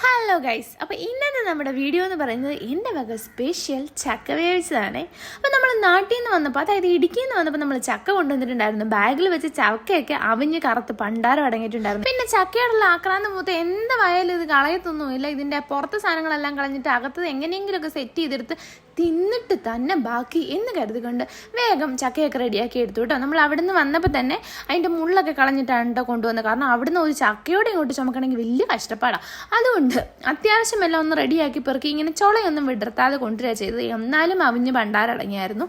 Hi. Hello guys അപ്പോൾ ഇന്നത്തെ നമ്മുടെ വീഡിയോ എന്ന് പറയുന്നത് എന്റെ വക സ്പെഷ്യൽ ചക്ക വേവിച്ചതാണ്. അപ്പോൾ നമ്മൾ നാട്ടിൽ നിന്ന് വന്നപ്പോൾ അതായത് ഇടുക്കിയിൽ നിന്ന് വന്നപ്പോൾ നമ്മൾ ചക്ക കൊണ്ടുവന്നിട്ടുണ്ടായിരുന്നു. ബാഗിൽ വെച്ച് ചക്കയൊക്കെ അവിഞ്ഞ് കറുത്ത് പണ്ടാരം അടങ്ങിയിട്ടുണ്ടായിരുന്നു. പിന്നെ ചക്കയോടുള്ള ആക്രാന്ത് മൂത്ത് എന്ത് വയലും ഇത് കളയത്തൊന്നുമില്ല. ഇതിന്റെ പുറത്തെ സാധനങ്ങളെല്ലാം കളഞ്ഞിട്ട് അകത്തത് എങ്ങനെയെങ്കിലുമൊക്കെ സെറ്റ് ചെയ്തെടുത്ത് തിന്നിട്ട് തന്നെ ബാക്കി എന്ന് കരുതിക്കൊണ്ട് വേഗം ചക്കയൊക്കെ റെഡിയാക്കി എടുത്തു കേട്ടോ. നമ്മൾ അവിടുന്ന് വന്നപ്പോൾ തന്നെ അതിന്റെ മുള്ളൊക്കെ കളഞ്ഞിട്ടാണ് കേട്ടോ കൊണ്ടുവന്നത്. കാരണം അവിടുന്ന് ഒരു ചക്കയോടെ ഇങ്ങോട്ട് ചുമക്കണമെങ്കിൽ വലിയ കഷ്ടപ്പാടാണ് അതുകൊണ്ട് അത്യാവശ്യം എല്ലാം ഒന്ന് റെഡിയാക്കി പെറുക്കി ഇങ്ങനെ ചുളയൊന്നും വിടർത്താതെ കൊണ്ടുവരിക ചെയ്തത്. എന്നാലും അവിഞ്ഞ് ഭണ്ടാരടങ്ങിയായിരുന്നു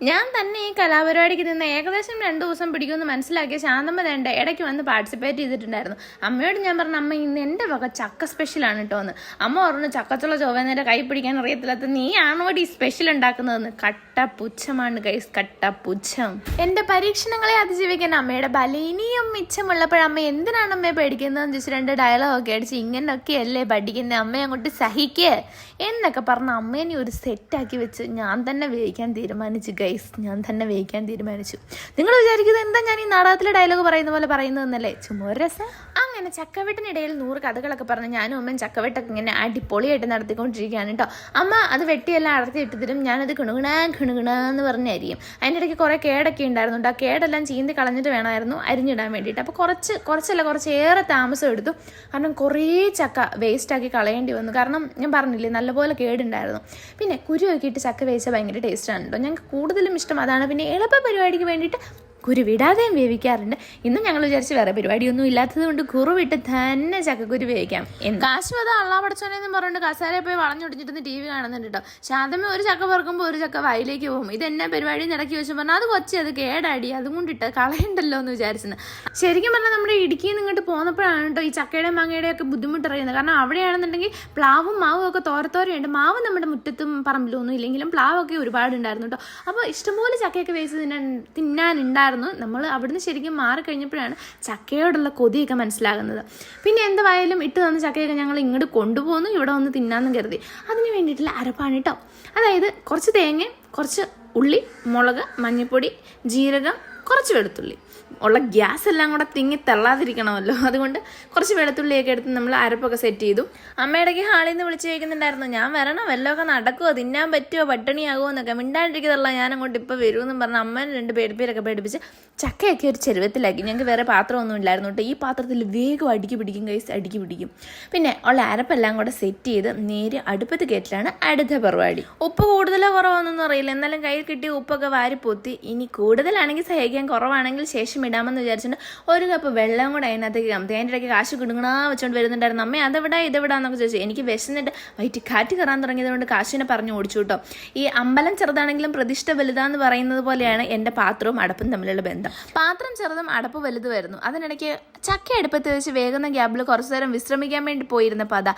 ഞാൻ തന്നെ ഈ കലാപരിപാടിക്ക് നിന്ന് ഏകദേശം രണ്ട് ദിവസം പിടിക്കുമെന്ന് മനസ്സിലാക്കിയ ശാന്തമ്മ രണ്ട് ഇടയ്ക്ക് വന്ന് പാർട്ടിസിപ്പേറ്റ് ചെയ്തിട്ടുണ്ടായിരുന്നു. അമ്മയോട് ഞാൻ പറഞ്ഞു അമ്മ ഇന്ന് എന്റെ വക ചക്ക സ്പെഷ്യലാണ് കേട്ടോ എന്ന്. അമ്മ പറഞ്ഞു ചക്കച്ചുള്ള ചൊവ്വേന്നേരെ കൈ പിടിക്കാൻ അറിയത്തില്ലാത്ത നീയാണോ ഈ സ്പെഷ്യൽ ഉണ്ടാക്കുന്നതെന്ന്. കട്ട പുച്ഛമാണ് ഗൈസ് കട്ട പുച്ഛം എന്റെ പരീക്ഷണങ്ങളെ അതിജീവിക്കാൻ അമ്മയുടെ ബലീനിയും മിച്ചമുള്ളപ്പോഴമ്മ എന്തിനാണ് അമ്മയെ പേടിക്കുന്നതെന്ന് ചോദിച്ചു രണ്ട് ഡയലോഗൊക്കെ അടിച്ച് ഇങ്ങനെയൊക്കെയല്ലേ പഠിക്കുന്നത് അമ്മയെ അങ്ങോട്ട് സഹിക്കേ? എന്നൊക്കെ പറഞ്ഞ് അമ്മേനെ ഒരു സെറ്റാക്കി വെച്ച് ഞാൻ തന്നെ വേവിക്കാൻ തീരുമാനിച്ചു ഗൈസ് ഞാൻ തന്നെ വേവിക്കാൻ തീരുമാനിച്ചു. നിങ്ങൾ വിചാരിക്കുന്നത് എന്താ ഞാൻ ഈ നാടകത്തിലെ ഡയലോഗ് പറയുന്ന പോലെ പറയുന്നതെന്നല്ലേ? ചുമ്മാ ഒരു രസം. അങ്ങനെ ചക്കവെട്ടിനിടയിൽ നൂറ് കഥകളൊക്കെ പറഞ്ഞ് ഞാനും അമ്മയും ചക്കവെട്ടൊക്കെ ഇങ്ങനെ അടിപൊളിയായിട്ട് നടത്തിക്കൊണ്ടിരിക്കുകയാണ് കേട്ടോ. അമ്മ അത് വെട്ടിയെല്ലാം അടർത്തി ഇട്ട് തരും ഞാനത് കിണുകിണ കിണുകിണ എന്ന് പറഞ്ഞായിരിക്കും അതിന്റെ ഇടയ്ക്ക് കുറേ കേടൊക്കെ ഉണ്ടായിരുന്നു ആ കേടെല്ലാം ചീന്തി കളഞ്ഞിട്ട് വേണമായിരുന്നു അരിഞ്ഞിടാൻ വേണ്ടിയിട്ട്. അപ്പോൾ കുറച്ച് കുറച്ചല്ല കുറച്ച് ഏറെ താമസം എടുത്തു. കാരണം കുറേ ചക്ക വേസ്റ്റാക്കി കളയേണ്ടി വന്നു. കാരണം ഞാൻ പറഞ്ഞില്ലേ നല്ലപോലെ കേടുണ്ടായിരുന്നു. പിന്നെ കുരുവൊക്കെ ഇട്ട് ചക്ക വേവിച്ചാൽ ഭയങ്കര ടേസ്റ്റാണ് കേട്ടോ. ഞങ്ങൾക്ക് കൂടുതലും ഇഷ്ടം അതാണ്. പിന്നെ എളുപ്പ പരിപാടിക്ക് വേണ്ടിയിട്ട് കുരു വിടാതെയും വേവിക്കാറുണ്ട്. ഇന്ന് ഞങ്ങൾ വിചാരിച്ച് വേറെ പരിപാടിയൊന്നും ഇല്ലാത്തത് കൊണ്ട് കുറുവിട്ട് തന്നെ ചക്കക്കുരു വേവിക്കാം. എന്ന് കാശും അത് അള്ളാ പടച്ചോനെന്നും പറഞ്ഞിട്ട് കസാരയിൽ പോയി വളഞ്ഞൊടിഞ്ഞിട്ട് ടി വി കാണുന്നുണ്ട് കേട്ടോ ശാന്തമേ ഒരു ചക്ക പറക്കുമ്പോൾ ഒരു ചക്ക വായിലേക്ക് പോകും. ഇത് എന്നെ പരിപാടി നടക്കി വെച്ചു പറഞ്ഞാൽ അത് കൊച്ചി അത് കേടാടി അതും കൊണ്ടിട്ട് കളയണ്ടല്ലോ എന്ന് വിചാരിച്ചത് ശരിക്കും പറഞ്ഞാൽ നമ്മുടെ ഇടുക്കിയിൽ നിന്ന് ഇങ്ങോട്ട് പോന്നപ്പോഴാണ് കേട്ടോ ഈ ചക്കയുടെയും മാങ്ങയുടെയും ഒക്കെ ബുദ്ധിമുട്ട് അറിയുന്നത് കാരണം അവിടെയാണെന്നുണ്ടെങ്കിൽ പ്ലാവും മാവും ഒക്കെ തോരത്തോരയുണ്ട്. മാവ് നമ്മുടെ മുറ്റത്തും പറമ്പിലും ഒന്നും ഇല്ലെങ്കിലും പ്ലാവൊക്കെ ഒരുപാടുണ്ടായിരുന്നു കേട്ടോ അപ്പോൾ ഇഷ്ടംപോലെ ചക്കയൊക്കെ വേവിച്ച് തിന്നാൻ തിന്നാനുണ്ടായിരുന്നു. നമ്മൾ അവിടുന്ന് ശരിക്കും മാറിക്കഴിഞ്ഞപ്പോഴാണ് ചക്കയോടുള്ള കൊതിയൊക്കെ മനസ്സിലാകുന്നത്. പിന്നെ എന്തായാലും ഇട്ട് തന്ന ചക്കയൊക്കെ ഞങ്ങൾ ഇങ്ങോട്ട് കൊണ്ടുപോകുന്നു ഇവിടെ വന്ന് തിന്നാന്നും കരുതി. അതിന് വേണ്ടിയിട്ടുള്ള അരപ്പാണ് കേട്ടോ. അതായത് കുറച്ച് തേങ്ങ കുറച്ച് ഉള്ളി മുളക് മഞ്ഞൾപ്പൊടി ജീരകം കുറച്ച് വെളുത്തുള്ളി. ഉള്ള ഗ്യാസ് എല്ലാം കൂടെ തിങ്ങി തള്ളാതിരിക്കണമല്ലോ. അതുകൊണ്ട് കുറച്ച് വെളുത്തുള്ളിയൊക്കെ എടുത്ത് നമ്മൾ അരപ്പൊക്കെ സെറ്റ് ചെയ്തു. അമ്മയിടയ്ക്ക് ഹാളിൽ നിന്ന് വിളിച്ച് ചോദിക്കുന്നുണ്ടായിരുന്നു ഞാൻ വരണം വല്ലതൊക്കെ നടക്കുമോ തിന്നാൻ പറ്റുമോ പട്ടിണിയാകുമോ എന്നൊക്കെ. മിണ്ടാണ്ടിരിക്കുന്നതല്ല ഞാൻ അങ്ങോട്ട് ഇപ്പോൾ വരുമെന്നും പറഞ്ഞ് അമ്മേനെ രണ്ട് പേടിപ്പേരൊക്കെ പേടിപ്പിച്ച് ചക്കയൊക്കെ ഒരു ചെരുവത്തിലാക്കി. ഞങ്ങൾക്ക് വേറെ പാത്രമൊന്നും ഇല്ലായിരുന്നു കേട്ടോ. ഈ പാത്രത്തിൽ വേഗം അടുക്കി പിടിക്കും കൈസ് അടുക്കി പിടിക്കും. പിന്നെ ഉള്ള അരപ്പെല്ലാം കൂടെ സെറ്റ് ചെയ്ത് നേരെ അടുപ്പത്ത് കയറ്റിലാണ് അടുത്ത പരിപാടി. ഉപ്പ് കൂടുതലോ കുറവൊന്നും അറിയില്ല. എന്നാലും കയ്യിൽ കിട്ടിയ ഉപ്പൊക്കെ വാരി പൊത്തി ഇനി കൂടുതലാണെങ്കിൽ സഹിക്കാൻ കുറവാണെങ്കിൽ ശേഷം ഇടാമെന്ന് വിചാരിച്ചിട്ട് ഒരു കപ്പ് വെള്ളം കൂടെ അതിനകത്തേക്ക് കമത്തി അതിന്റെ ഇടയ്ക്ക് കാശ് കിടുങ്ങണാ വെച്ചോണ്ട് വരുന്നുണ്ടായിരുന്നു. അമ്മ അതെവിടെ ഇതെവിടാന്നൊക്കെ ചോദിച്ചു. എനിക്ക് വിശന്നിട്ട് വയറ്റി കാറ്റ് കയറാൻ തുടങ്ങിയത് കൊണ്ട് കാശിനെ പറഞ്ഞു ഓടിച്ചു കേട്ടോ. ഈ അമ്പലം ചെറുതാണെങ്കിലും പ്രതിഷ്ഠ വലുതാന്ന് പറയുന്നത് പോലെയാണ് എന്റെ പാത്രവും അടപ്പും തമ്മിലുള്ള ബന്ധം. പാത്രം ചെറുതും അടപ്പ് വലുതുമായിരുന്നു. അതിനിടയ്ക്ക് ചക്ക അടുപ്പത്ത് വെച്ച് വേഗുന്ന ഗ്യാബിൽ കുറച്ചു നേരം വിശ്രമിക്കാൻ വേണ്ടി പോയിരുന്നപ്പോൾ അതാ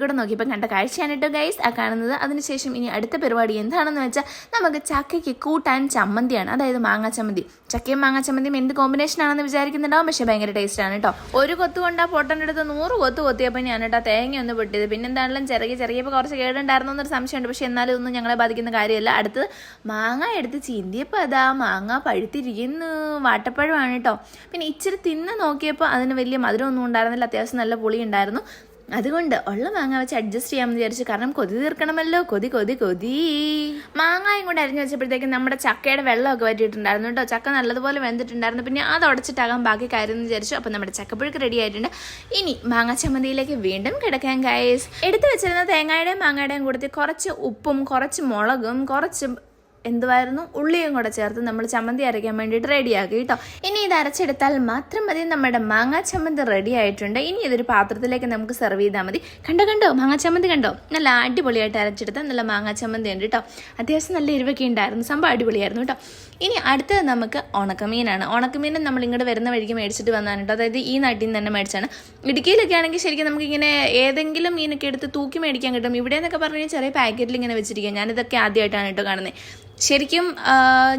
കൂടെ നോക്കിയപ്പോൾ കണ്ട കാഴ്ചയാണ് കേട്ടോ ഗൈസ് ആ കാണുന്നത്. അതിനുശേഷം ഇനി അടുത്ത പരിപാടി എന്താണെന്ന് വെച്ചാൽ നമുക്ക് ചക്കയ്ക്ക് കൂട്ടാൻ ചമ്മന്തിയാണ്. അതായത് മാങ്ങാ ചമ്മന്തി. ചക്കയും മാങ്ങാ ചമ്മന്തിയും എന്ത് കോമ്പിനേഷൻ ആണെന്ന് വിചാരിക്കുന്നുണ്ടാവും. പക്ഷെ ഭയങ്കര ടേസ്റ്റ് ആണ് കേട്ടോ ഒരു കൊത്തു കൊണ്ട് ആ പൊട്ടന്റെ അടുത്ത് നൂറ് കൊത്ത് കൊത്തിയപ്പോൾ ഞാൻ കേട്ടോ തേങ്ങ ഒന്ന് പൊട്ടിയത്. പിന്നെ എന്താണെങ്കിലും ചെറിയ ചെറിയപ്പോൾ കുറച്ച് കേടുണ്ടായിരുന്നു എന്നൊരു സംശയമുണ്ട്. പക്ഷേ എന്നാലും ഒന്നും ഞങ്ങളെ ബാധിക്കുന്ന കാര്യമല്ല. അടുത്തത് മാങ്ങ എടുത്ത് ചീന്തിയപ്പോൾ അതാ മാങ്ങ പഴുത്തിരിക്കുന്നു. വാട്ടപ്പഴമാണ് കേട്ടോ പിന്നെ ഇച്ചിരി തിന്ന് നോക്കിയപ്പോൾ അതിന് വലിയ മധുരമൊന്നും ഉണ്ടായിരുന്നില്ല. അത്യാവശ്യം നല്ല പുളി ഉണ്ടായിരുന്നു അതുകൊണ്ട് ഉള്ള മാങ്ങ വെച്ച് അഡ്ജസ്റ്റ് ചെയ്യാമെന്ന് വിചാരിച്ചു. കാരണം കൊതി തീർക്കണമല്ലോ. കൊതി കൊതി കൊതി. മാങ്ങായും കൂടെ അരിഞ്ഞു വെച്ചപ്പോഴത്തേക്കും നമ്മുടെ ചക്കയുടെ വെള്ളമൊക്കെ പറ്റിയിട്ടുണ്ടായിരുന്നു കേട്ടോ. ചക്ക നല്ലതുപോലെ വെന്തിട്ടുണ്ടായിരുന്നു. പിന്നെ അത് ഉടച്ചിട്ടാകാൻ ബാക്കി കാര്യം വിചാരിച്ചു. അപ്പം നമ്മുടെ ചക്കപ്പുഴുക്ക് റെഡി ആയിട്ടുണ്ട്. ഇനി മാങ്ങ ചമ്മന്തിയിലേക്ക് വീണ്ടും കിടക്കാൻ കായസ് എടുത്തു വെച്ചിരുന്ന തേങ്ങയുടെയും മാങ്ങയുടെയും കൂടത്തിൽ കുറച്ച് ഉപ്പും കുറച്ച് മുളകും കുറച്ച് എന്തുവായിരുന്നു? ഉള്ളിയും കൂടെ ചേർത്ത് നമ്മൾ ചമ്മന്തി അരയ്ക്കാൻ വേണ്ടിയിട്ട് റെഡിയാക്കി കേട്ടോ ഇനി ഇത് അരച്ചെടുത്താൽ മാത്രം മതി. നമ്മുടെ മാങ്ങാ ചമ്മന്തി റെഡി ആയിട്ടുണ്ട്. ഇനി ഇതൊരു പാത്രത്തിലേക്ക് നമുക്ക് സെർവ് ചെയ്താൽ മതി. കണ്ടോ കണ്ടോ? മാങ്ങാ ചമ്മന്തി കണ്ടോ? നല്ല അടിപൊളിയായിട്ട് അരച്ചെടുത്ത നല്ല മാങ്ങാ ചമ്മന്തി ഉണ്ട് കേട്ടോ അത്യാവശ്യം നല്ല എരിവൊക്കെ ഉണ്ടായിരുന്നു. സംഭവം അടിപൊളിയായിരുന്നു കേട്ടോ ഇനി അടുത്തത് നമുക്ക് ഉണക്കമീനാണ്. ഉണക്കമീനും നമ്മൾ ഇങ്ങോട്ട് വരുന്ന വഴിക്ക് മേടിച്ചിട്ട് വന്നാണ് കേട്ടോ അതായത് ഈ നാട്ടിൽ നിന്ന് തന്നെ മേടിച്ചാണ് ഇടുക്കിയിലൊക്കെ ആണെങ്കിൽ ശരിക്കും നമുക്കിങ്ങനെ ഏതെങ്കിലും മീനൊക്കെ എടുത്ത് തൂക്കി മേടിക്കാൻ കിട്ടും. ഇവിടെ എന്നൊക്കെ പറഞ്ഞാൽ ചെറിയ പാക്കറ്റിൽ ഇങ്ങനെ വെച്ചിരിക്കുക ഞാനിതൊക്കെ ആദ്യമായിട്ടാണ് കേട്ടോ കാണുന്നത് ശരിക്കും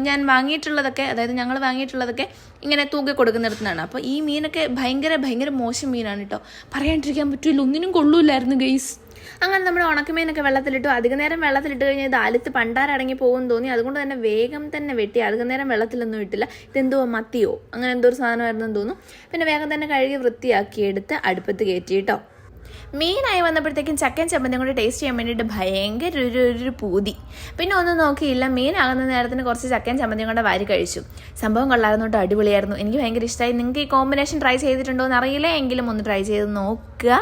ഞാൻ വാങ്ങിയിട്ടുള്ളതൊക്കെ അതായത് ഞങ്ങൾ വാങ്ങിയിട്ടുള്ളതൊക്കെ ഇങ്ങനെ തൂക്കി കൊടുക്കുന്നിടത്തുനിന്നാണ് അപ്പോൾ ഈ മീനൊക്കെ ഭയങ്കര ഭയങ്കര മോശം മീനാണ് കേട്ടോ പറയാണ്ടിരിക്കാൻ പറ്റില്ല ഒന്നിനും കൊള്ളൂലായിരുന്നു ഗെയ്സ് അങ്ങനെ നമ്മുടെ ഉണക്കമീനൊക്കെ വെള്ളത്തിലിട്ടു. അധിക നേരം വെള്ളത്തിലിട്ട് കഴിഞ്ഞാൽ ഇത് ആലത്ത് പണ്ടാരടങ്ങി പോകും തോന്നി. അതുകൊണ്ട് തന്നെ വേഗം തന്നെ വെട്ടി. അധിക നേരം വെള്ളത്തിലൊന്നും ഇട്ടില്ല. ഇതെന്തോ മത്തിയോ? അങ്ങനെ എന്തോ ഒരു സാധനമായിരുന്നു തോന്നുന്നു. പിന്നെ വേഗം തന്നെ കഴുകി വൃത്തിയാക്കി എടുത്ത് അടുപ്പത്ത് കയറ്റി കേട്ടോ മീനായി വന്നപ്പോഴത്തേക്കും ചക്കൻ ചമ്മന്തിയും കൂടെ ടേസ്റ്റ് ചെയ്യാൻ വേണ്ടിയിട്ട് ഭയങ്കര ഒരു ഒരു പൂതി. പിന്നെ ഒന്നും നോക്കിയില്ല. മീനാകുന്ന നേരത്തിന് കുറച്ച് ചക്കൻ ചമ്മന്തിയും കൂടെ വാരി കഴിച്ചു. സംഭവം കൊള്ളായിരുന്നു കേട്ടോ അടിപൊളിയായിരുന്നു. എനിക്ക് ഭയങ്കര ഇഷ്ടമായി നിങ്ങൾക്ക് ഈ കോമ്പിനേഷൻ ട്രൈ ചെയ്തിട്ടുണ്ടോ എന്ന് അറിയില്ല എങ്കിലും ഒന്ന് ട്രൈ ചെയ്ത് നോക്കുക.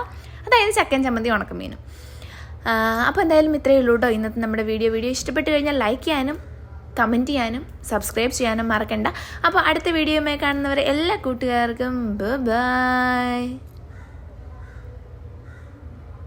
അതായത് ചക്കൻ ചമ്മന്തി ഉണക്കമീനും. അപ്പോൾ എന്തായാലും ഇത്രയേ ഉള്ളൂ കേട്ടോ ഇന്നത്തെ നമ്മുടെ വീഡിയോ വീഡിയോ ഇഷ്ടപ്പെട്ട് കഴിഞ്ഞാൽ ലൈക്ക് ചെയ്യാനും കമന്റ് ചെയ്യാനും സബ്സ്ക്രൈബ് ചെയ്യാനും മറക്കണ്ട. അപ്പോൾ അടുത്ത വീഡിയോയുമായി കാണുന്നവരെ എല്ലാ കൂട്ടുകാർക്കും ബൈ